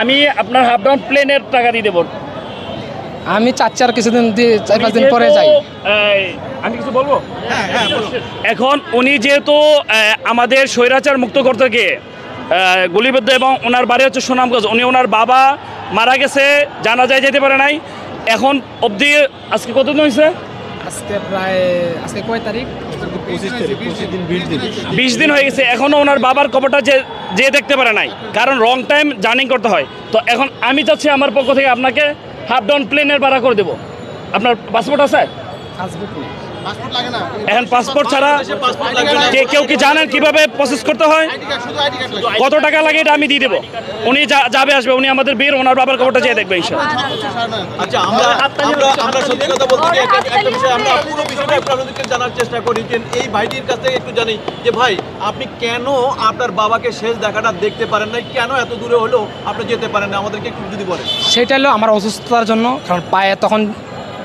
আমি আপনার half down প্লেনের টাকা দিয়ে দেবো। আমি চাচ্ছি আর কিছুদিন দিয়ে চার পাঁচ দিন পরে যাই। আমি কিছু বলব? এখন উনি যেহেতু আমাদের স্বৈরাচার মুক্ত করতে গুলিবিদ্ধ এবং ওনার বাড়ি হচ্ছে সুনামগঞ্জ উনি ওনার বাবা মারা গেছে জানা যায় যেতে পারে নাই। এখন অবধি আজকে কতদিন হয়েছে? আজকে প্রায় আজকে কয় তারিখ? বিশ দিন। হয়ে গেছে। এখনও ওনার বাবার কবরটা যে যে দেখতে পারে নাই। কারণ রং টাইম জার্নিং করতে হয়। তো এখন আমি চাচ্ছি আমার পক্ষ থেকে আপনাকে হাফ ডাউন প্লেনের ভাড়া করে দেবো। আপনার পাসপোর্ট আছে? পাসপোর্ট নেই। এখন পাসপোর্ট ছাড়া কে কেউ কি জানেন কীভাবে প্রসেস করতে হয়? কত টাকা লাগে এটা আমি দিয়ে দেবো। উনি যা- যাবে আসবে। উনি আমাদের বীর ওনার বাবার খবরটা চেয়ে দেখবে আচ্ছা আমরা আমরা আমরা সত্যি কথা বলতে একটা একটা বিষয় আমরা পুরো বিষয়টা আপনাদেরকে জানার চেষ্টা করি যে এই ভাইটির কাছ থেকে একটু জানি যে ভাই আপনি কেন আপনার বাবাকে শেষ দেখাটা দেখতে পারেন নাই? কেন এত দূরে হলেও আপনি যেতে পারেন না আমাদেরকে একটু যদি বলেন। সেটা হলো আমার অসুস্থতার জন্য কারণ পায়ে তখন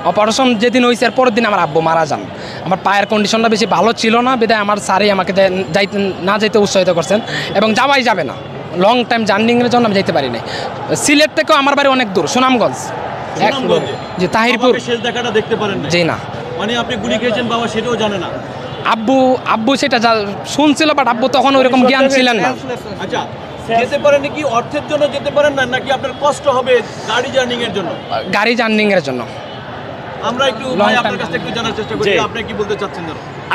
অপারেশন যেদিন হয়েছে এর পরের দিন আমার আব্বু মারা যান। আমার পায়ের কন্ডিশনটা বেশি ভালো ছিল না বিধায় আমার স্যারই আমাকে যাইতে না যেতে উৎসাহিত করছেন। এবং যাওয়াই যাবে না। লং টাইম জার্নিংয়ের জন্য আমি যেতে পারি নাই সিলেট থেকেও আমার বাড়ি অনেক দূর সুনামগঞ্জ। যে তাহিরপুর। শেষ দেখাটা দেখতে পারেন না জি না। মানে আপনি গুলি খেয়েছেন বাবা সেটাও জানে না। আব্বু আব্বু সেটা যা- শুনছিল বাট আব্বু তখন ওইরকম জ্ঞান ছিলেন না। আচ্ছা যেতে পারেন কি অর্থের জন্য যেতে পারেন না নাকি আপনার কষ্ট হবে গাড়ি জার্নিং এর জন্য? গাড়ি জার্নিংয়ের জন্য। আমরা একটু ভাই আপনার কাছ একটু জানার চেষ্টা করি আপনি কি বলতে চাচ্ছেন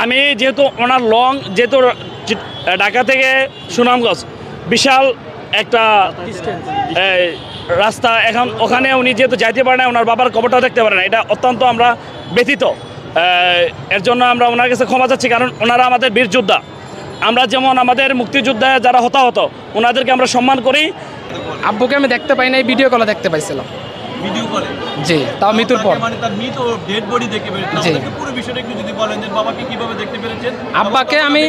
আমি যেহেতু ওনার লং যেহেতু ঢাকা থেকে সুনামগঞ্জ বিশাল একটা রাস্তা। এখন ওখানে উনি যেহেতু যাইতে পারে না ওনার বাবার কবরটাও দেখতে পারে না। এটা অত্যন্ত আমরা ব্যথিত। এর জন্য আমরা ওনার কাছে ক্ষমা চাচ্ছি কারণ ওনারা আমাদের বীর যোদ্ধা। আমরা যেমন আমাদের মুক্তিযোদ্ধা যারা হতাহত ওনাদেরকে আমরা সম্মান করি। আব্বুকে আমি দেখতে পাই নাই ভিডিও কলে দেখতে পাইছিলাম। ভিডিও কলে জি তাও মৃত্যুর পর। মানে তার মৃত ডেড বডি দেখে পেরেছেন জি। পুরো বিষয়টা একটু যদি বলেন যে বাবাকে কীভাবে দেখতে পেরেছেন আব্বাকে আমি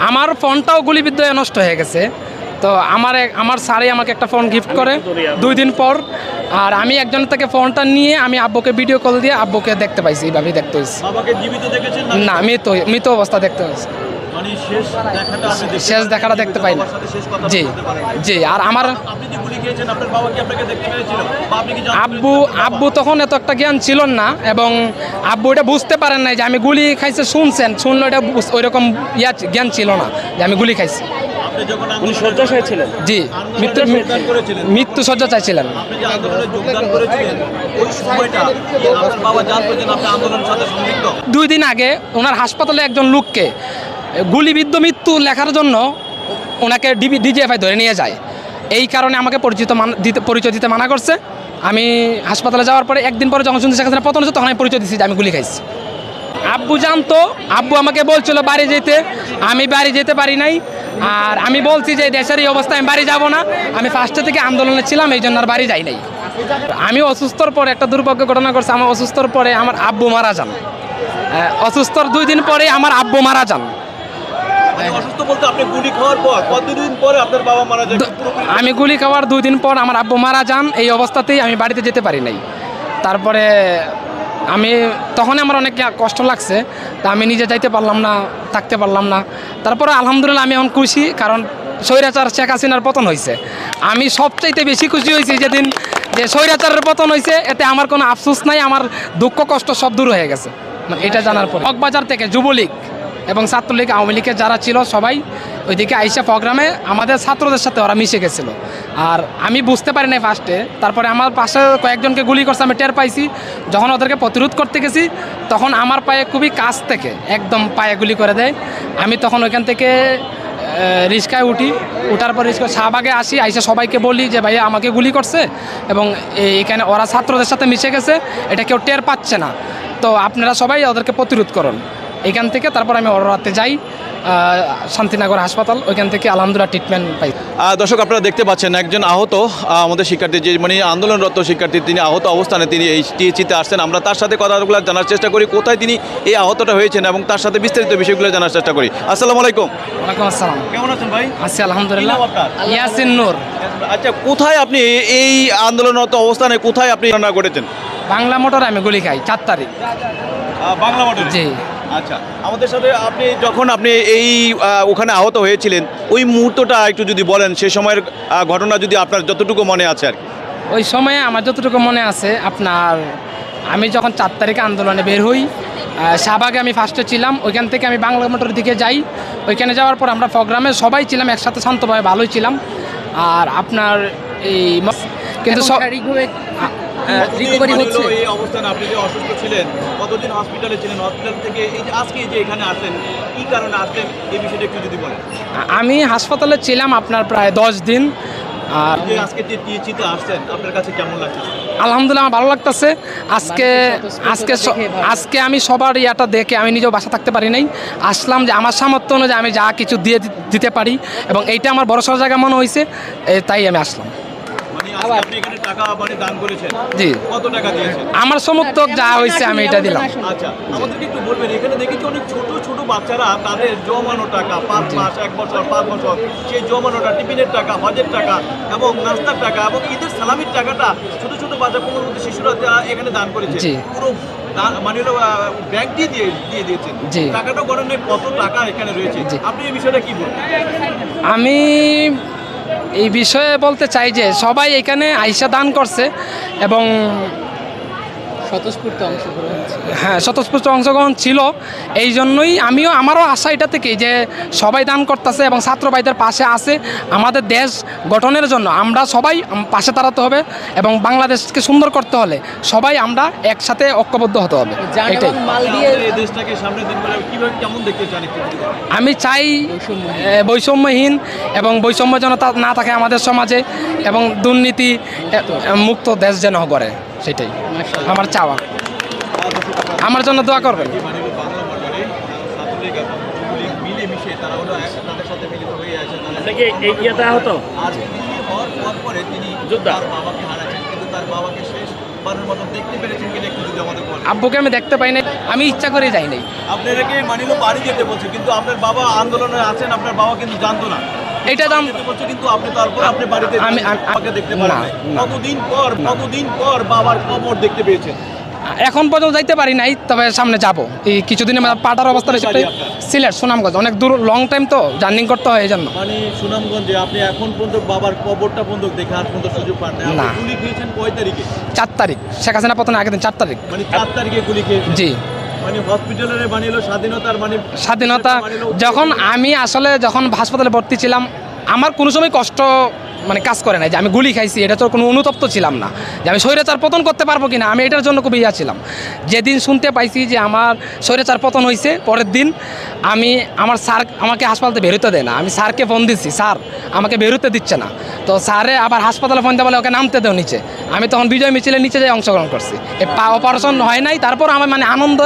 আমার ফোনটাও গুলিবিদ্ধ নষ্ট হয়ে গেছে। তো আমার এক- আমার স্যারই আমাকে একটা ফোন গিফট করে দুই দিন পর। আর আমি একজনের থেকে ফোনটা নিয়ে আমি আব্বুকে ভিডিও কল দিয়ে আব্বুকে দেখতে পাইছি এইভাবেই দেখতে হয়েছে। বাবাকে জীবিত দেখেছেন না? মৃত মৃত অবস্থা দেখতে হয়েছে। মানে শেষ দেখাটা দেখতে শেষ দেখাটা দেখতে পাই না জি। জি আর আমার আপনি যে গুলি খেয়েছেন আপনার বাবা কি আপনাকে দেখতে পেরেছিল? বা আপনি কি জানতে আব্বু আব্বু তখন এত একটা জ্ঞান ছিল না এবং আব্বু এটা বুঝতে পারেন নাই যে আমি গুলি খাইছে শুনছেন। শুনলো এটা ওইরকম ইয়া জ্ঞান ছিল না যে আমি গুলি খাইছি। জি মৃত্যু মৃত্যু সজ্জা চাইছিলেন। আপনি যে আন্দোলনে যোগদান করেছিলেন ওই সময়টা কি আপনার বাবা জানতো যে আপনি আন্দোলনের সাথে সংযুক্ত দুই দিন আগে ওনার হাসপাতালে একজন লোককে গুলিবিদ্ধ মৃত্যু লেখার জন্য ওনাকে ডিবি ডিজিএফআই ধরে নিয়ে যায়। এই কারণে আমাকে পরিচিত দিতে পরিচয় দিতে মানা করছে। আমি হাসপাতালে যাওয়ার পরে একদিন পরে যখন সেখানে পতন তখন আমি পরিচয় দিচ্ছি যে আমি গুলি খাইছি। আব্বু জানতো, আব্বু আমাকে বলছিল বাড়ি যেতে। আমি বাড়ি যেতে পারি নাই। আর আমি বলছি যে দেশের এই অবস্থায় আমি বাড়ি যাব না। আমি ফার্স্টে থেকে আন্দোলনে ছিলাম, এই জন্য আর বাড়ি যাই নাই। আমি অসুস্থর পরে একটা দুর্ভাগ্য ঘটনা করছে আমার অসুস্থর পরে আমার আব্বু মারা যান। অসুস্থর দুই দিন পরে আমার আব্বু মারা যান। আমি গুলি খাওয়ার দুই দিন পর আমার আব্বু মারা যান, এই অবস্থাতেই আমি বাড়িতে যেতে পারি নাই। তারপরে আমি তখন আমার অনেক কষ্ট লাগছে, তা আমি নিজে যাইতে পারলাম না, থাকতে পারলাম না। তারপরে আলহামদুলিল্লাহ আমি এখন খুশি, কারণ স্বৈরাচার শেখ হাসিনার পতন হয়েছে আমি সবচাইতে বেশি খুশি হয়েছি যেদিন যে স্বৈরাচারের পতন হয়েছে এতে আমার কোনো আফসোস নাই, আমার দুঃখ কষ্ট সব দূর হয়ে গেছে। মানে এটা জানার পর। বাজার থেকে যুবলীগ। এবং ছাত্রলীগ আওয়ামী লীগের যারা ছিল সবাই ওইদিকে আইসা প্রোগ্রামে আমাদের ছাত্রদের সাথে ওরা মিশে গেছিল। আর আমি বুঝতে পারি নাই ফার্স্টে তারপরে আমার পাশে কয়েকজনকে গুলি করছে, আমি টের পাইছি। যখন ওদেরকে প্রতিরোধ করতে গেছি, তখন আমার পায়ে খুবই কাছ থেকে একদম পায়ে গুলি করে দেয়। আমি তখন ওইখান থেকে রিক্সায় উঠি। উঠার পর রিক্সা, শাহবাগে আসি, আইসা সবাইকে বলি যে, ভাইয়া, আমাকে গুলি করছে। এবং এখানে ওরা ছাত্রদের সাথে মিশে গেছে, এটা কেউ টের পাচ্ছে না। তো আপনারা সবাই ওদেরকে প্রতিরোধ করুন। এখান থেকে তারপর আমি ওরাতে যাই শান্তিনগর হাসপাতাল ওইখান থেকে আলহামদুলিল্লাহ ট্রিটমেন্ট পাই। দর্শক আপনারা দেখতে পাচ্ছেন একজন আহত আমাদের শিক্ষার্থী যে মানে আন্দোলনরত শিক্ষার্থী তিনি আহত অবস্থানে তিনি এই টিএচিতে আসছেন। আমরা তার সাথে কথাগুলো জানার চেষ্টা করি কোথায় তিনি এই আহতটা হয়েছেন এবং তার সাথে বিস্তারিত বিষয়গুলো জানার চেষ্টা করি। আসসালামু আলাইকুম। ওয়ালাইকুম আসসালাম। কেমন আছেন ভাই? আছি আলহামদুলিল্লাহ? ইয়াসিন নূর। আচ্ছা কোথায় আপনি এই আন্দোলনরত অবস্থানে কোথায় আপনি রান্না করেছেন বাংলা মোটর আমি গুলি খাই চার তারিখ। বাংলা মডেল জি। আচ্ছা আমাদের সাথে আপনি যখন আপনি এই ওখানে আহত হয়েছিলেন ওই মুহূর্তটা একটু যদি বলেন সে সময়ের ঘটনা যদি আপনার যতটুকু মনে আছে আর ওই সময়ে আমার যতটুকু মনে আছে আপনার আমি যখন চার তারিখে আন্দোলনে বের হই শাহবাগে আমি ফার্স্টে ছিলাম ওইখান থেকে আমি বাংলা মোটরের দিকে যাই। ওইখানে যাওয়ার পর আমরা প্রোগ্রামে সবাই ছিলাম একসাথে শান্তভাবে ভালোই ছিলাম। আর আপনার এই কিন্তু সব কতদিন মানে এই অবস্থানে? আপনি যে অসুস্থ ছিলেন কতদিন হসপিটালে ছিলেন? হসপিটাল থেকে এই যে আজকে যে এখানে আসলেন কি কারণে আসলেন? এই বিষয়টা একটু যদি বলেন। আমি হাসপাতালে ছিলাম আপনার প্রায় দশ দিন। আর যে আজকে যে টিএচিতে আসছেন আপনার কাছে কেমন লাগছে? আলহামদুলিল্লাহ আমার ভালো লাগতেছে। আজকে আজকে আজকে আমি সবার ইয়াটা দেখে আমি নিজেও বাসা থাকতে পারি নাই। আসলাম যে আমার সামর্থ্য অনুযায়ী আমি যা কিছু দিয়ে দিতে পারি এবং এইটা আমার বড়সড় জায়গা মনে হয়েছে তাই আমি আসলাম। জি। আমার সমর্থক যা হয়েছে আমি এটা দিলাম। আচ্ছা আমাদেরকে একটু বলবেন এখানে দেখেছি অনেক ছোট ছোট বাচ্চারা তাদের জমানো টাকা পাঁচ মাস এক বছর পাঁচ বছর সেই জমানোটা টিফিনের টাকা হজের টাকা এবং নাস্তার টাকা এবং ঈদের সালামির টাকাটা ছোট ছোট বাচ্চা শিশুরা এখানে দান করেছে পুরো মানে ব্যাংক দিয়ে দিয়ে দিয়ে দিয়েছেন। টাকাটা কত টাকা এখানে রয়েছে? আপনি এই বিষয়টা কি বলবেন? আমি এই বিষয়ে বলতে চাই যে সবাই এখানে আইসা দান করছে এবং স্বতঃস্ফূর্ত অংশগ্রহণ। হ্যাঁ স্বতঃস্ফূর্ত অংশগ্রহণ ছিল। এই জন্যই আমিও আমারও আশা এটা থেকে যে সবাই দান করতেছে এবং ছাত্র ভাইদের পাশে আছে আমাদের দেশ গঠনের জন্য। আমরা সবাই পাশে দাঁড়াতে হবে এবং বাংলাদেশকে সুন্দর করতে হলে সবাই আমরা একসাথে ঐক্যবদ্ধ হতে হবে। বলেন। আমি চাই বৈষম্যহীন। এবং বৈষম্য যেন না থাকে আমাদের সমাজে এবং দুর্নীতি মুক্ত দেশ যেন করে সেটাই। আমার চাওয়া। আমার জন্য দোয়া করবেন। মানে হয়ে আব্বুকে আমি দেখতে পাই নাই আমি ইচ্ছা করে যাই নাই। আপনারাকে মানিল বাড়ি যেতে বলছে কিন্তু আপনার বাবা আন্দোলনে আছেন আপনার বাবা কিন্তু জানতো না। এটা তো আম- বলছে কিন্তু আপনি তারপর আপনি বাড়িতে আমি- আমি- বাবাকে দেখতে পারেন। কতদিন পর কতদিন পর বাবার কবর দেখতে পেয়েছেন? এখন পর্যন্ত যাইতে পারি নাই তবে সামনে যাব। এই কিছুদিনের মধ্যে পাটার অবস্থা রয়েছে সিলেট সুনামগঞ্জ। অনেক দূর লং টাইম তো জার্নিং করতে হয় এই জন্য। মানে সুনামগঞ্জে আপনি এখন পর্যন্ত বাবার কবরটা পর্যন্ত দেখার পর্যন্ত সুযোগ পান নাই। আপনি না। গুলি খেয়েছেন কয় তারিখে? চার তারিখ। শেখ হাসিনা আগের দিন চার তারিখ। মানে চার তারিখে গুলি খেয়েছেন? জি। মানে মানে স্বাধীনতা মানে যখন আমি আসলে যখন হাসপাতালে ভর্তি ছিলাম আমার কোনো সময় কষ্ট মানে কাজ করে নাই যে আমি গুলি খাইছি, এটা তো কোনো অনুতপ্ত ছিলাম না। যে আমি স্বৈরাচার পতন করতে পারব কিনা, আমি এটার জন্য খুব ইয়া ছিলাম। যেদিন শুনতে পাইছি যে আমার স্বৈরাচার পতন হয়েছে পরের দিন আমি আমার স্যার আমাকে হাসপাতালে বেরোতে দেয় না। আমি স্যারকে ফোন দিচ্ছি স্যার, আমাকে বেরোতে দিচ্ছে না। তো স্যারে আবার হাসপাতালে ফোন দেওয়া বলে ওকে নামতে দেও নিচে। আমি তখন বিজয় মিছিলের নিচে যাই অংশগ্রহণ করছি। পা অপারেশন হয় নাই, তারপর আমার মানে আনন্দ,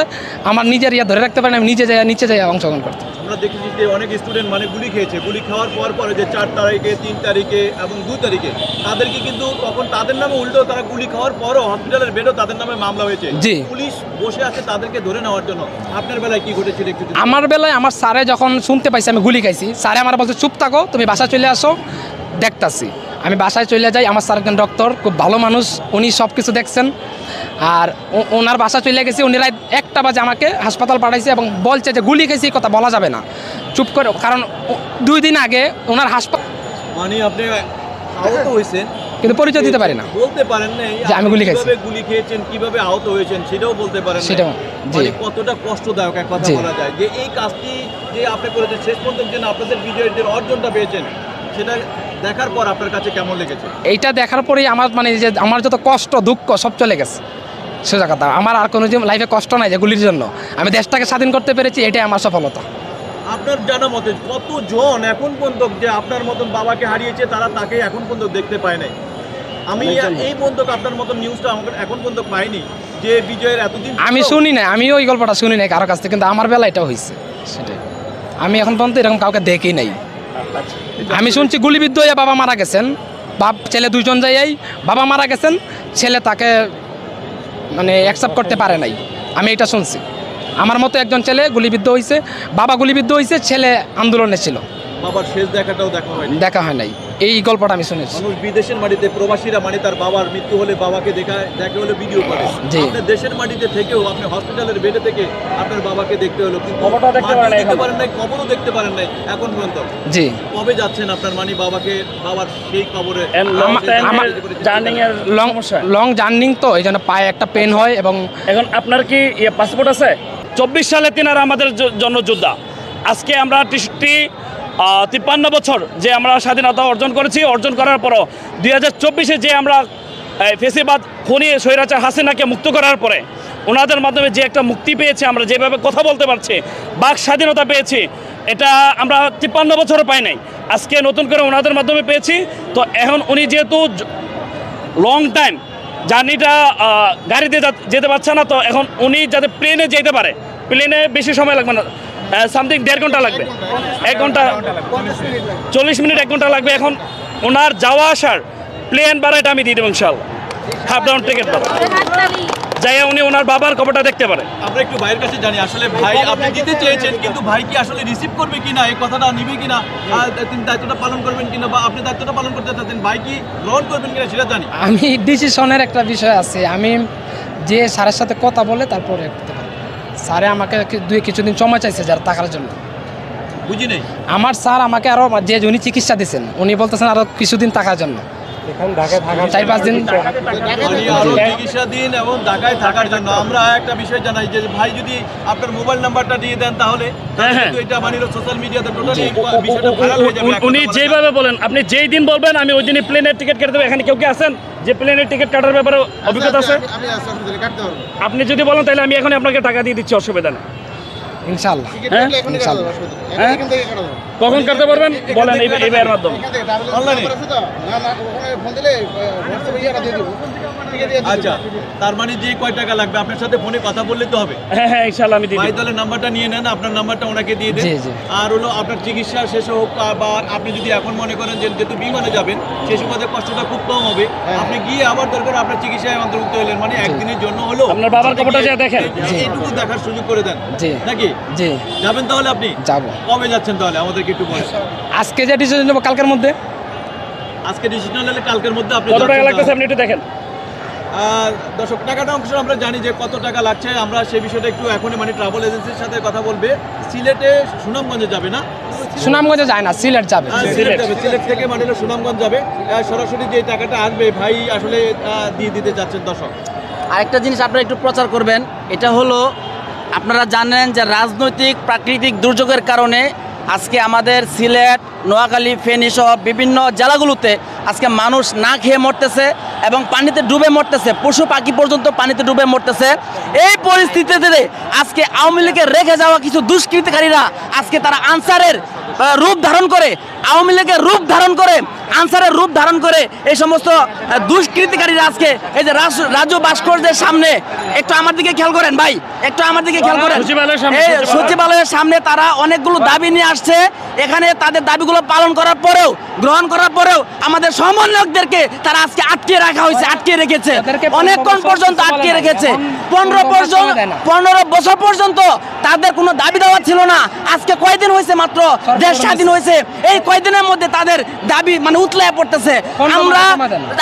আমার নিজের ইয়া ধরে রাখতে পারি আমি নিজে যাই, নিচে যাই অংশগ্রহণ করতে। আমরা দেখেছি যে অনেক স্টুডেন্ট মানে গুলি খেয়েছে। গুলি খাওয়ার পর পরে যে চার তারিখে তিন তারিখে এবং দু তারিখে তাদেরকে কিন্তু তখন তাদের নামে উল্টো তারা গুলি খাওয়ার পরও হসপিটালের বেডও তাদের নামে মামলা হয়েছে। পুলিশ বসে আছে তাদেরকে ধরে নেওয়ার জন্য। আপনার বেলায় কি ঘটেছিল একটু আমার বেলায় আমার স্যারে যখন শুনতে পাইছি আমি গুলি খাইছি। স্যারে আমার বলছে চুপ থাকো তুমি বাসায় চলে আসো দেখতাছি। আমি বাসায় চলে যাই আমার স্যার একজন ডক্টর খুব ভালো মানুষ উনি সব কিছু দেখছেন। আর ওনার বাসা চলে গেছে উনি রাত একটা বাজে আমাকে হাসপাতাল পাঠাইছে এবং বলছে যে গুলি খেয়েছি কথা বলা যাবে না। চুপ করে কারণ দুই দিন আগে ওনার হাসপাতাল মানে আপনি কিন্তু পরিচয় দিতে পারি না। বলতে পারেন না যে আমি গুলি খাইছি। গুলি খেয়েছেন কীভাবে আহত হয়েছেন সেটাও বলতে পারেন। সেটাও, জি। মানে কতটা কষ্টদায়ক এক কথা বলা যায়। যে এই কাজটি যে আপনি করেছেন শেষ পর্যন্ত যেন আপনাদের বিজয়ের যে অর্জনটা পেয়েছেন সেটা দেখার পর আপনার কাছে কেমন লেগেছে? এইটা দেখার পরেই আমার মানে যে আমার যত কষ্ট দুঃখ সব চলে গেছে। সোজা কথা। আমার আর কোনো যে লাইফে কষ্ট নাই যে গুলির জন্য। আমি দেশটাকে স্বাধীন করতে পেরেছি এটাই আমার সফলতা। আপনার জানা মতে কতজন এখন পর্যন্ত যে আপনার মতন বাবাকে হারিয়েছে তারা তাকে এখন পর্যন্ত দেখতে পায় নাই? আমি এই পর্যন্ত আপনার মতন নিউজটা আমাকে এখন পর্যন্ত পাইনি যে বিজয়ের এতদিন আমি শুনি না আমিও ওই গল্পটা শুনি নাই কারও কাছ থেকে কিন্তু আমার বেলা এটা হয়েছে সেটাই। আমি এখন পর্যন্ত এরকম কাউকে দেখি নাই। আমি শুনছি গুলিবিদ্ধ হয়ে বাবা মারা গেছেন। বাপ ছেলে দুইজন যাই বাবা মারা গেছেন। ছেলে তাকে মানে অ্যাকসেপ্ট করতে পারে নাই। আমি এটা শুনছি। আমার মতো একজন ছেলে গুলিবিদ্ধ হয়েছে বাবা গুলিবিদ্ধ হয়েছে ছেলে আন্দোলনে ছিল। বাবার শেষ দেখাটাও দেখা হয়নি। দেখা হয় নাই। এই গল্পটা আমি শুনেছি। মানুষ বিদেশের মাটিতে প্রবাসীরা মানে তার বাবার মৃত্যু হলে বাবাকে দেখা দেখে হলে ভিডিও করে। জি। দেশের মাটিতে থেকেও আপনি হসপিটালের বেডে থেকে আপনার বাবাকে দেখতে হলো কিন্তু কবরটাও দেখতে পারেন নাই দেখতে পারেন নাই কবরও দেখতে পারেন নাই এখন পর্যন্ত। জি। কবে যাচ্ছেন আপনার মানি বাবাকে বাবার সেই কবরে লং আমার- জার্নিং এর লং লং জার্নিং তো এই জন্য পায়ে একটা পেন হয় এবং এখন আপনার কি ইয়ে পাসপোর্ট আছে? চব্বিশ সালে তিনারা আমাদের জন্য যোদ্ধা। আজকে আমরা তেষট্টি তিপ্পান্ন বছর যে আমরা স্বাধীনতা অর্জন করেছি, অর্জন করার পরও দুই হাজার চব্বিশে যে আমরা ফেসিবাদ খনি স্বৈরাচার হাসিনাকে মুক্ত করার পরে ওনাদের মাধ্যমে যে একটা মুক্তি পেয়েছে, আমরা যেভাবে কথা বলতে পারছি, বাক স্বাধীনতা পেয়েছি, এটা আমরা তিপ্পান্ন বছরও পাই নাই। আজকে নতুন করে ওনাদের মাধ্যমে পেয়েছি। তো এখন উনি যেহেতু লং টাইম জার্নিটা গাড়িতে যেতে পারছে না, তো এখন উনি যাতে প্লেনে যেতে পারে প্লেনে বেশি সময় লাগবে না। সামথিং দেড় ঘণ্টা লাগবে। এক ঘণ্টা। চল্লিশ মিনিট এক ঘণ্টা লাগবে এখন। ওনার যাওয়া আসার প্লেন ভাড়াটা আমি দিয়ে দেবো ইনশাল্লাহ হাফ ডাউন টিকিট ভাড়া যাই উনি ওনার বাবার কবরটা দেখতে পারে। আমরা একটু ভাইয়ের কাছে জানি আসলে ভাই আপনি দিতে চেয়েছেন কিন্তু ভাই কি আসলে রিসিভ করবে কিনা এই কথাটা নিবে কিনা আর তিনি দায়িত্বটা পালন করবেন কিনা বা আপনি দায়িত্বটা পালন করতে চাচ্ছেন ভাই কি গ্রহণ করবেন কিনা সেটা জানি। আমি ডিসিশনের একটা বিষয় আছে। আমি যে স্যারের সাথে কথা বলে তারপরে স্যারে আমাকে দুই কিছুদিন সময় চাইছে যারা টাকার জন্য। বুঝি নেই? আমার স্যার আমাকে আরও যে উনি চিকিৎসা দিয়েছেন উনি বলতেছেন আরও কিছুদিন টাকার জন্য। চার পাঁচ দিন চিকিৎসা দিন এবং ঢাকায় থাকার জন্য আমরা একটা বিষয় জানাই যে ভাই যদি আপনার মোবাইল নাম্বারটা দিয়ে দেন তাহলে হ্যাঁ, হ্যাঁ। এটা মানে সোশ্যাল মিডিয়াতে টোটালি বিষয়টা ভাইরাল হয়ে যাবে উনি- যেভাবে বলেন আপনি যেই দিন বলবেন আমি ওই দিনই প্লেনের টিকিট কেটে দেবো। এখানে কেউ কি আছেন? যে প্লেনের টিকিট কাটার ব্যাপারে অভিজ্ঞতা আছে? আমি আছি আপনি যদি বলেন তাহলে আমি এখন আপনাকে টাকা দিয়ে দিচ্ছি অসুবিধা নেই। ইনশাল্লাহ হ্যাঁ? নেই। হ্যাঁ? কখন কাটতে পারবেন? বলেন এই ভাইয়ের মাধ্যমে। এখান আচ্ছা তার মানে যে কয় টাকা লাগবে? আপনার সাথে ফোনে কথা বললে তো হবে। হ্যাঁ হ্যাঁ ইনশাল্লাহ আমি দিয়ে ভাই। তাহলে নাম্বারটা নিয়ে নেন আপনার নাম্বারটা ওনাকে দিয়ে দেন। আর হলো আপনার চিকিৎসা শেষ হোক বা আপনি যদি এখন মনে করেন যে যেহেতু বিমানে যাবেন সুবাদে কষ্টটা খুব কম হবে। আপনি গিয়ে আবার দরকার আপনার চিকিৎসায় অন্তর্ভুক্ত হলেন। মানে একদিনের জন্য হলো। আপনার বাবার কবরটা যেয়ে দেখেন। এইটুকু দেখার সুযোগ করে দেন। নাকি? জি। যাবেন তাহলে আপনি? যাব। কবে যাচ্ছেন তাহলে? আমাদেরকে একটু বলেন। আজকে যে ডিসিশন নেব কালকের মধ্যে? আজকে ডিসিশন নিলে কালকের মধ্যে আপনি কত টাকা লাগতেছে আপনি একটু দেখেন। দর্শক টাকাটা অংশ আমরা জানি যে কত টাকা লাগছে। আমরা সেই বিষয়টা একটু এখনই মানে ট্রাভেল এজেন্সির সাথে কথা বলবে। সিলেটে সুনামগঞ্জে যাবে না? সুনামগঞ্জে যায় না সিলেট যাবে। সিলেট যাবে। সিলেট থেকে মানে সুনামগঞ্জ যাবে। সরাসরি যে টাকাটা আসবে ভাই আসলে দিয়ে দিতে যাচ্ছেন দর্শক। আরেকটা জিনিস আপনারা একটু প্রচার করবেন এটা হলো আপনারা জানেন যে রাজনৈতিক প্রাকৃতিক দুর্যোগের কারণে আজকে আমাদের সিলেট, নোয়াখালী, ফেনী সহ বিভিন্ন জেলাগুলোতে আজকে মানুষ না খেয়ে মরতেছে এবং পানিতে ডুবে মরতেছে। পশু পাখি পর্যন্ত পানিতে ডুবে মরতেছে। এই পরিস্থিতিতে আজকে আওয়ামী লীগের রেখে যাওয়া কিছু দুষ্কৃতিকারীরা আজকে তারা আনসারের রূপ ধারণ করে, আওয়ামী লীগের রূপ ধারণ করে আনসারের রূপ ধারণ করে এই সমস্ত দুষ্কৃতিকারীরা আজকে এই যে রাজ- ভাস্কর্যের সামনে একটু আমার দিকে খেয়াল করেন ভাই একটু আমার দিকে খেয়াল করেন। এই সচিবালয়ের সামনে তারা অনেকগুলো দাবি নিয়ে আসছে এখানে তাদের দাবিগুলো পালন করার পরেও গ্রহণ করার পরেও আমাদের সমন্বয়কদেরকে তারা আজকে আটকে রাখা হয়েছে আটকে রেখেছে। অনেকক্ষণ পনেরো পর্যন্ত আটকে রেখেছে। পনেরো পর্যন্ত। পনেরো বছর পর্যন্ত তাদের কোনো দাবি দেওয়া ছিল না। আজকে কয়দিন হয়েছে মাত্র? দেশ স্বাধীন হয়েছে। এই কয়দিনের মধ্যে তাদের দাবি মানে উতলায় পড়তেছে। আমরা।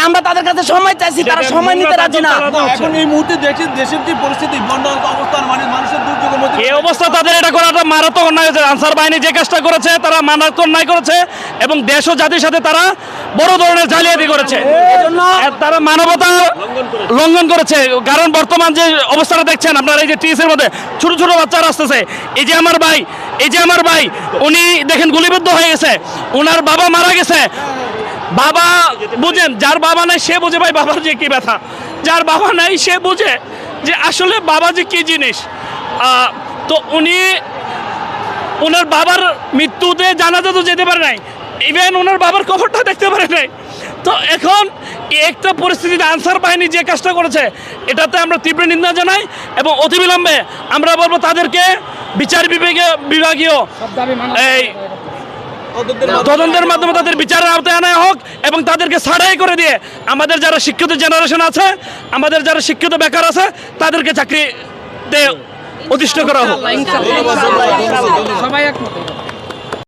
আমরা তাদের কাছে সময় চাইছি তারা সময় নিতে রাজি না। এখন এই মুহূর্তে দেশের দেশের যে পরিস্থিতি বন্যার অবস্থান মানে মানুষের দুর্যোগের মধ্যে এই অবস্থা তাদের এটা করাটা মারাত্মক অন্যায় হয়েছে। আনসার বাহিনী যে কাজটা করেছে তারা মারাত্মক অন্যায় করেছে এবং দেশ ও জাতির সাথে তারা বড় ধরনের জালিয়াতি করেছে। তারা মানবতা লঙ্ঘন করেছে। কারণ বর্তমান যে অবস্থাটা দেখছেন আপনারা এই যে টিএসের মধ্যে ছোট ছোট বাচ্চারা আসতেছে। এই যে আমার ভাই এই যে আমার ভাই উনি দেখেন গুলিবিদ্ধ হয়ে গেছে। ওনার বাবা মারা গেছে। বাবা বুঝেন যার বাবা নাই সে বুঝে ভাই বাবার যে কি ব্যথা। যার বাবা নাই সে বুঝে যে আসলে বাবা যে কি জিনিস। তো উনি ওনার বাবার মৃত্যুতে জানাজা তো যেতে পারে নাই। ইভেন ওনার বাবার কবরটা দেখতে পারে নাই। তো এখন একটা পরিস্থিতিতে আনসার বাহিনী যে কাজটা করেছে এটাতে আমরা তীব্র নিন্দা জানাই এবং অতিবিলম্বে আমরা বলব তাদেরকে বিচার বিভাগে বিভাগীয় এই তদন্তের মাধ্যমে- তাদের বিচারের আওতায় আনা হোক এবং তাদেরকে ছাড়াই করে দিয়ে আমাদের যারা শিক্ষিত জেনারেশন আছে আমাদের যারা শিক্ষিত বেকার আছে তাদেরকে চাকরিতে অধিষ্ঠ করা হোক। সবাই একমত